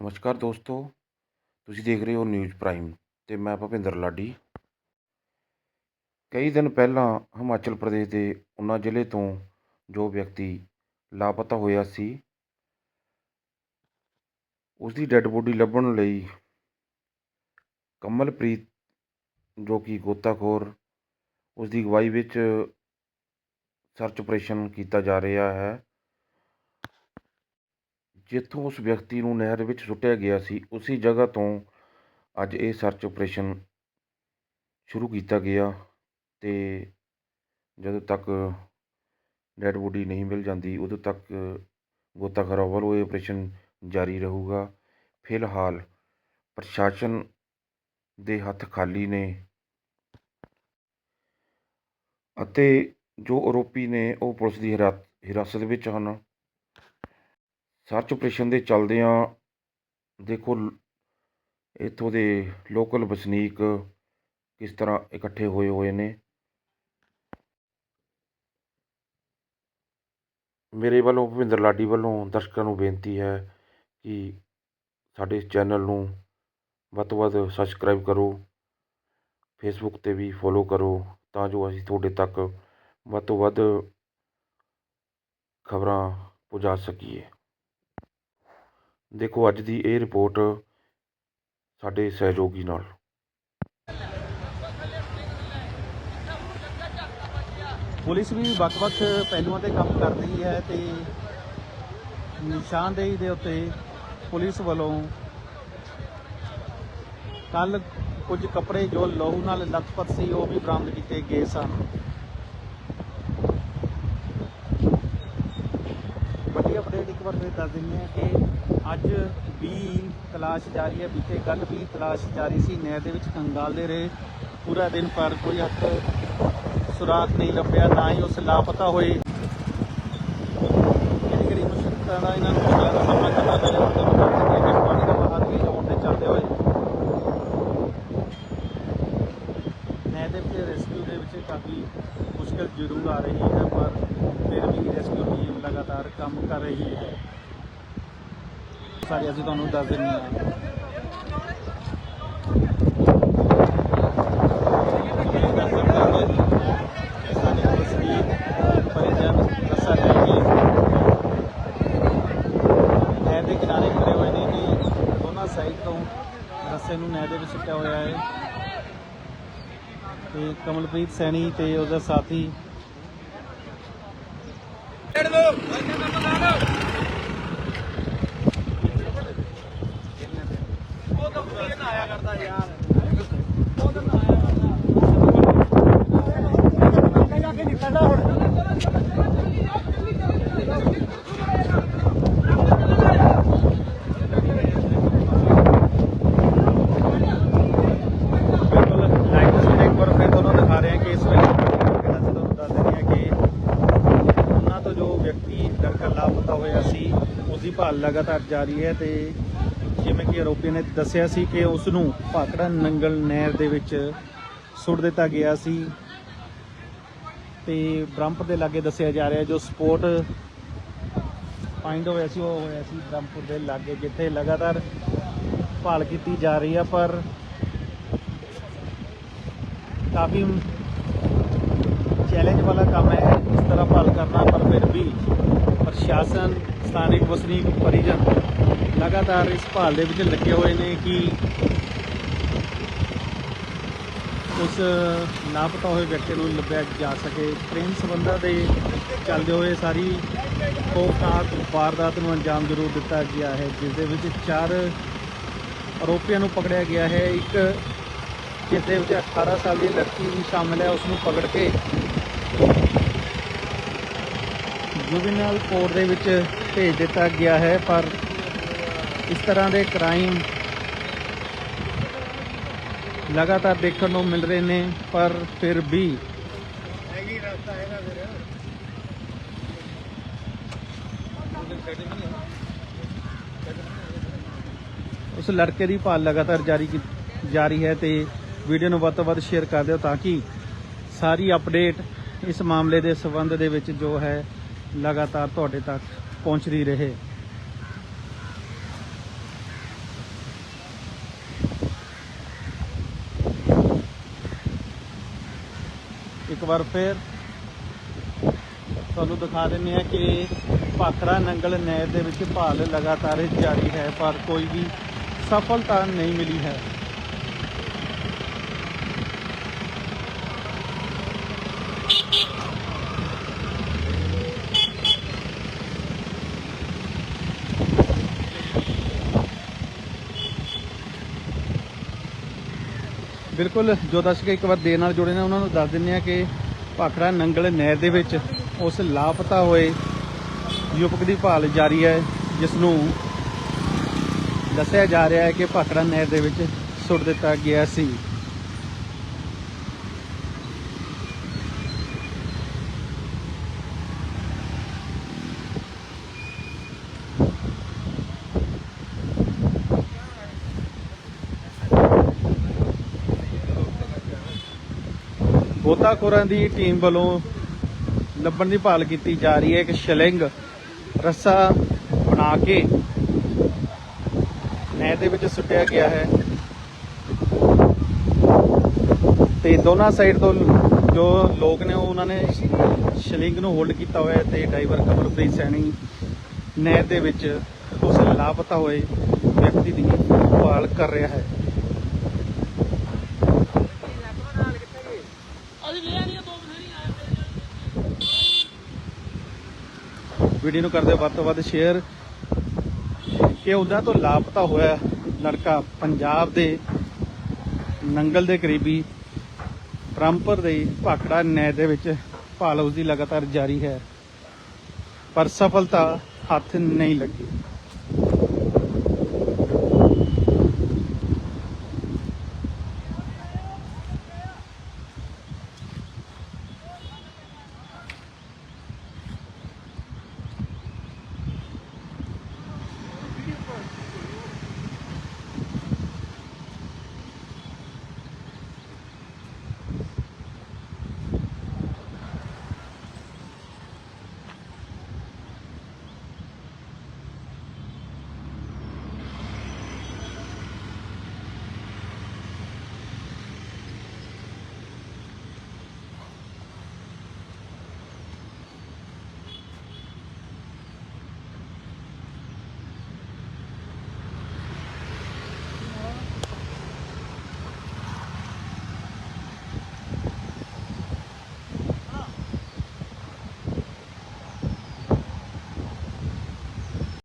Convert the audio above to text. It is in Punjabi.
ਨਮਸਕਾਰ ਦੋਸਤੋ, ਤੁਸੀਂ ਦੇਖ ਰਹੇ ਹੋ ਨਿਊਜ਼ ਪ੍ਰਾਈਮ ਤੇ ਮੈਂ ਭੁਪਿੰਦਰ ਲਾਡੀ। ਕਈ ਦਿਨ ਪਹਿਲਾਂ ਹਿਮਾਚਲ ਪ੍ਰਦੇਸ਼ ਦੇ ਉਨਾ ਜ਼ਿਲ੍ਹੇ ਤੋਂ ਜੋ ਵਿਅਕਤੀ ਲਾਪਤਾ ਹੋਇਆ ਸੀ ਉਸ ਦੀ ਡੈੱਡ ਬੋਡੀ ਲੱਭਣ ਲਈ ਕਮਲਪ੍ਰੀਤ, ਜੋ ਕਿ ਗੋਤਾਖੋਰ ਉਸ ਦੀ ਅਗਵਾਈ ਵਿੱਚ ਸਰਚ ਆਪਰੇਸ਼ਨ ਕੀਤਾ ਜਾ ਰਿਹਾ ਹੈ। ਜਿੱਥੋਂ ਉਸ ਵਿਅਕਤੀ ਨੂੰ ਨਹਿਰ ਵਿੱਚ ਸੁੱਟਿਆ ਗਿਆ ਸੀ, ਉਸੇ ਜਗ੍ਹਾ ਤੋਂ ਅੱਜ ਇਹ ਸਰਚ ਆਪਰੇਸ਼ਨ ਸ਼ੁਰੂ ਕੀਤਾ ਗਿਆ ਅਤੇ ਜਦੋਂ ਤੱਕ ਡੈਡ ਬੋਡੀ ਨਹੀਂ ਮਿਲ ਜਾਂਦੀ, ਉਦੋਂ ਤੱਕ ਗੋਤਾਖੋਰਾਂ ਵੱਲੋਂ ਇਹ ਆਪਰੇਸ਼ਨ ਜਾਰੀ ਰਹੇਗਾ। ਫਿਲਹਾਲ ਪ੍ਰਸ਼ਾਸਨ ਦੇ ਹੱਥ ਖਾਲੀ ਨੇ ਅਤੇ ਜੋ ਆਰੋਪੀ ਨੇ ਉਹ ਪੁਲਿਸ ਦੀ ਹਿਰਾ- ਹਿਰਾਸਤ ਵਿੱਚ ਹਨ। ਸਰਚ ਆਪਰੇਸ਼ਨ ਦੇ ਚੱਲਦਿਆਂ ਦੇਖੋ, ਇੱਥੋਂ ਦੇ ਲੋਕਲ ਵਸਨੀਕ ਕਿਸ ਤਰ੍ਹਾਂ ਇਕੱਠੇ ਹੋਏ ਹੋਏ ਨੇ। ਮੇਰੇ ਵੱਲੋਂ, ਭੁਪਿੰਦਰ ਲਾਡੀ ਵੱਲੋਂ ਦਰਸ਼ਕਾਂ ਨੂੰ ਬੇਨਤੀ ਹੈ ਕਿ ਸਾਡੇ ਇਸ ਚੈਨਲ ਨੂੰ ਵੱਧ ਤੋਂ ਵੱਧ ਸਬਸਕ੍ਰਾਈਬ ਕਰੋ ਫੇਸਬੁੱਕ ਤੇ ਵੀ ਫੋਲੋ ਕਰੋ, ਤਾਂ ਜੋ ਅਸੀਂ ਤੁਹਾਡੇ ਤੱਕ ਵੱਧ ਤੋਂ ਵੱਧ ਖਬਰਾਂ ਪਹੁੰਚਾ ਸਕੀਏ। ਦੇਖੋ, ਅੱਜ ਦੀ ਇਹ ਰਿਪੋਰਟ ਸਾਡੇ ਸਹਿਯੋਗੀ ਨਾਲ। ਪੁਲਿਸ ਵੀ ਵੱਖ-ਵੱਖ ਪਹਿਲੂਆਂ ਤੇ ਕੰਮ ਕਰ ਰਹੀ ਹੈ ਤੇ ਨਿਸ਼ਾਨਦੇਹੀ ਦੇ ਉੱਤੇ ਪੁਲਿਸ ਵੱਲੋਂ ਕੱਲ ਕੁਝ ਕੱਪੜੇ ਜੋ ਲਹੂ ਨਾਲ ਲਥਪਥ ਸੀ, ਉਹ ਵੀ ਬਰਾਮਦ ਕੀਤੇ ਗਏ ਸਨ ਵੱਡੀ ਅਪਡੇਟ ਇੱਕ ਵਾਰ ਫਿਰ ਦੱਸ ਦਿੰਦੇ ਹਾਂ ਕਿ ਅੱਜ ਵੀ ਤਲਾਸ਼ ਜਾਰੀ ਹੈ, ਬੀਤੇ ਕੱਲ ਵੀ ਤਲਾਸ਼ ਜਾਰੀ ਸੀ। ਨਹਿਰ ਦੇ ਵਿੱਚ ਕੰਗਾਲਦੇ ਰਹੇ ਪੂਰਾ ਦਿਨ, ਪਰ ਕੋਈ ਹੱਥ ਸੁਰਾਖ ਨਹੀਂ ਲੱਭਿਆ, ਨਾ ਹੀ ਉਸ ਲਾਪਤਾ ਹੋਏ। ਕਿਹੜੀ ਕਿਹੜੀ ਮੁਸ਼ਕਲਾਂ ਦਾ ਇਹਨਾਂ ਨੂੰ ਮੁਸ਼ਕਲਾਂ ਦਾ ਸਾਹਮਣਾ ਕਰਨਾ ਪੈ ਰਿਹਾ ਹੁੰਦਾ ਹੈ ਕਿ ਪਾਣੀ ਦਾ ਬਾਹਰ ਵੀ ਲਾਉਣ ਦੇ ਚੱਲਦੇ ਹੋਏ ਨਹਿਰ ਦੇ ਵਿੱਚ ਰੈਸਕਿਊ ਦੇ ਵਿੱਚ ਕਾਫੀ ਮੁਸ਼ਕਲ ਜ਼ਰੂਰ ਆ ਰਹੀ ਹੈ ਪਰ ਫਿਰ ਵੀ ਰੈਸਕਿਊ ਟੀਮ ਲਗਾਤਾਰ ਕੰਮ ਕਰ ਰਹੀ ਹੈ ਸਾਰੇ ਅਸੀਂ ਤੁਹਾਨੂੰ ਦੱਸ ਦਿੰਦੇ ਹਾਂ। ਸਾਡੇ ਵਸਨੀਕ ਨਹਿਰ ਦੇ ਕਿਨਾਰੇ ਖੜੇ ਹੋਏ ਨੇ ਕਿ ਦੋਨਾਂ ਸਾਈਡ ਤੋਂ ਰਸੇ ਨੂੰ ਨਹਿਰ ਦੇ ਵਿੱਚ ਸੁੱਟਿਆ ਹੋਇਆ ਹੈ। ਤੇ ਕਮਲਪ੍ਰੀਤ ਸੈਣੀ ਤੇ ਉਹਦਾ ਸਾਥੀ। ਬਿਲਕੁਲ ਲਾਈਵ ਤਸਵੀਰ ਇੱਕ ਵਾਰ ਫਿਰ ਤੁਹਾਨੂੰ ਦਿਖਾ ਰਹੇ ਹਾਂ ਕਿ ਇਸ ਵੇਲੇ ਕਿਹੜਾ ਅਸੀਂ ਤੁਹਾਨੂੰ ਦੱਸ ਦਿੰਦੇ ਹਾਂ ਕਿ ਉਹਨਾਂ ਤੋਂ ਜੋ ਵਿਅਕਤੀ ਲੜਕਾ ਲਾਪਤਾ ਹੋਇਆ ਸੀ ਉਸ ਦੀ ਭਾਲ ਲਗਾਤਾਰ ਜਾਰੀ ਹੈ ਤੇ ਜਿਵੇਂ ਕਿ ਆਰੋਪੀ ਨੇ ਦੱਸਿਆ ਸੀ ਕਿ ਉਸ ਨੂੰ ਭਾਖੜਾ ਨੰਗਲ ਨਹਿਰ ਦੇ ਵਿੱਚ ਸੁੱਟ ਦਿੱਤਾ ਗਿਆ ਸੀ। ਤੇ ਬ੍ਰਹਮਪੁਰ ਦੇ ਲਾਗੇ ਦੱਸਿਆ ਜਾ ਰਿਹਾ ਜੋ ਸਪੋਰਟ ਫਾਈਂਡ ਹੋਇਆ ਸੀ, ਉਹ ਹੋਇਆ ਸੀ ਬ੍ਰਹਮਪੁਰ ਦੇ ਲਾਗੇ, ਜਿੱਥੇ ਲਗਾਤਾਰ ਭਾਲ ਕੀਤੀ ਜਾ ਰਹੀ ਹੈ ਪਰ ਕਾਫੀ ਚੈਲੰਜ ਵਾਲਾ ਕੰਮ ਹੈ ਇਸ ਤਰ੍ਹਾਂ ਭਾਲ ਕਰਨਾ, ਪਰ ਫਿਰ ਵੀ ਪ੍ਰਸ਼ਾਸਨ ਸਥਾਨਿਕ ਵਸਨੀਕ ਪਰਿਜਨ ਲਗਾਤਾਰ ਇਸ ਭਾਲ ਦੇ ਵਿੱਚ ਲੱਗੇ ਹੋਏ ਨੇ ਕਿ ਉਸ ਲਾਪਤਾ ਹੋਏ ਵਿਅਕਤੀ ਨੂੰ ਲੱਭਿਆ ਜਾ ਸਕੇ। ਪ੍ਰੇਮ ਸੰਬੰਧਾਂ ਦੇ ਚੱਲਦੇ ਹੋਏ ਸਾਰੀ ਖੌਫਨਾਕ ਵਾਰਦਾਤ ਨੂੰ ਅੰਜਾਮ ਜ਼ਰੂਰ ਦਿੱਤਾ ਗਿਆ ਹੈ, ਜਿਸ ਦੇ ਵਿੱਚ ਚਾਰ ਆਰੋਪੀਆਂ ਨੂੰ ਪਕੜਿਆ ਗਿਆ ਹੈ। ਇੱਕ ਜਿਸ ਦੇ ਵਿੱਚ 18 ਸਾਲ ਦੀ ਲੜਕੀ ਵੀ ਸ਼ਾਮਲ ਹੈ, ਉਸ ਨੂੰ ਪਕੜ ਕੇ ਜੁਵੀਨਲ ਕੋਰਟ ਦੇ ਵਿੱਚ ਭੇਜ ਦਿੱਤਾ ਗਿਆ ਹੈ, ਪਰ ਇਸ ਤਰ੍ਹਾਂ ਦੇ ਕ੍ਰਾਈਮ ਲਗਾਤਾਰ ਦੇਖਣ ਨੂੰ ਮਿਲ ਰਹੇ ਨੇ, ਪਰ ਫਿਰ ਵੀ ਉਸ ਲੜਕੇ ਦੀ ਭਾਲ ਲਗਾਤਾਰ ਜਾਰੀ ਕੀ- ਜਾਰੀ ਹੈ ਤੇ ਵੀਡੀਓ ਨੂੰ ਵੱਧ ਤੋਂ ਵੱਧ ਸ਼ੇਅਰ ਕਰ ਦਿਓ ਤਾਂ ਕਿ ਸਾਰੀ ਅਪਡੇਟ ਇਸ ਮਾਮਲੇ ਦੇ ਸਬੰਧ ਦੇ ਵਿੱਚ ਜੋ ਹੈ ਲਗਾਤਾਰ ਤੁਹਾਡੇ ਤੱਕ ਪਹੁੰਚਦੀ ਰਹੇ। ਇੱਕ ਵਾਰ ਫੇਰ ਤੁਹਾਨੂੰ ਦਿਖਾ ਦਿੰਦੇ ਆ ਕਿ ਭਾਖੜਾ ਨੰਗਲ ਨਹਿਰ ਦੇ ਵਿੱਚ ਭਾਲ ਲਗਾਤਾਰ ਜਾਰੀ ਹੈ, ਪਰ ਕੋਈ ਵੀ ਸਫਲਤਾ ਨਹੀਂ ਮਿਲੀ ਹੈ। ਬਿਲਕੁਲ ਜੋ ਦਰਸ਼ਕ ਇੱਕ ਵਾਰ ਦੇ ਨਾਲ ਜੁੜੇ ਨੇ, ਉਹਨਾਂ ਨੂੰ ਦੱਸ ਦਿੰਦੇ ਆ ਕਿ ਭਾਖੜਾ ਨੰਗਲ ਨਹਿਰ ਦੇ ਵਿੱਚ ਉਸ ਲਾਪਤਾ ਹੋਏ ਯੁਵਕ ਦੀ ਭਾਲ ਜਾਰੀ ਹੈ ਜਿਸ ਨੂੰ ਦੱਸਿਆ ਜਾ ਰਿਹਾ ਹੈ ਕਿ ਭਾਖੜਾ ਨਹਿਰ ਦੇ ਵਿੱਚ ਸੁੱਟ ਦਿੱਤਾ ਗਿਆ ਸੀ। ਗੋਤਾਖੋਰਾਂ ਦੀ ਟੀਮ ਵੱਲੋਂ ਲੱਭਣ ਦੀ ਭਾਲ ਕੀਤੀ ਜਾ ਰਹੀ ਹੈ। ਇੱਕ ਸ਼ਲਿੰਗ ਰੱਸਾ ਬਣਾ ਕੇ ਨਹਿਰ ਦੇ ਵਿੱਚ ਸੁੱਟਿਆ ਗਿਆ ਹੈ। ਤੇ ਦੋਨਾਂ ਸਾਈਡ ਤੋਂ ਜੋ ਲੋਕ ਨੇ ਉਹਨਾਂ ਨੇ ਸ਼ਲਿੰਗ ਨੂੰ ਹੋਲਡ ਕੀਤਾ ਹੋਇਆ ਹੈ ਤੇ ਡਰਾਈਵਰ ਕਮਲਪ੍ਰੀਤ ਸੈਣੀ ਨਹਿਰ ਦੇ ਵਿੱਚ ਉਸ ਲਾਪਤਾ ਹੋਏ ਵਿਅਕਤੀ ਦੀ ਭਾਲ ਕਰ ਰਿਹਾ ਹੈ। ਵੀਡੀਓ ਨੂੰ ਕਰਦੇ ਵੱਧ ਤੋਂ ਵੱਧ ਸ਼ੇਅਰ ਕਿ ਉਹਨਾਂ ਤੋਂ ਲਾਪਤਾ ਹੋਇਆ ਲੜਕਾ ਪੰਜਾਬ ਦੇ ਨੰਗਲ ਦੇ ਕਰੀਬੀ ਰਾਮਪੁਰ ਦੇ ਭਾਖੜਾ ਨੈ ਦੇ ਵਿੱਚ ਭਾਲ ਉਸ ਦੀ ਲਗਾਤਾਰ ਜਾਰੀ ਹੈ। ਪਰ ਸਫਲਤਾ ਹੱਥ ਨਹੀਂ ਲੱਗੀ।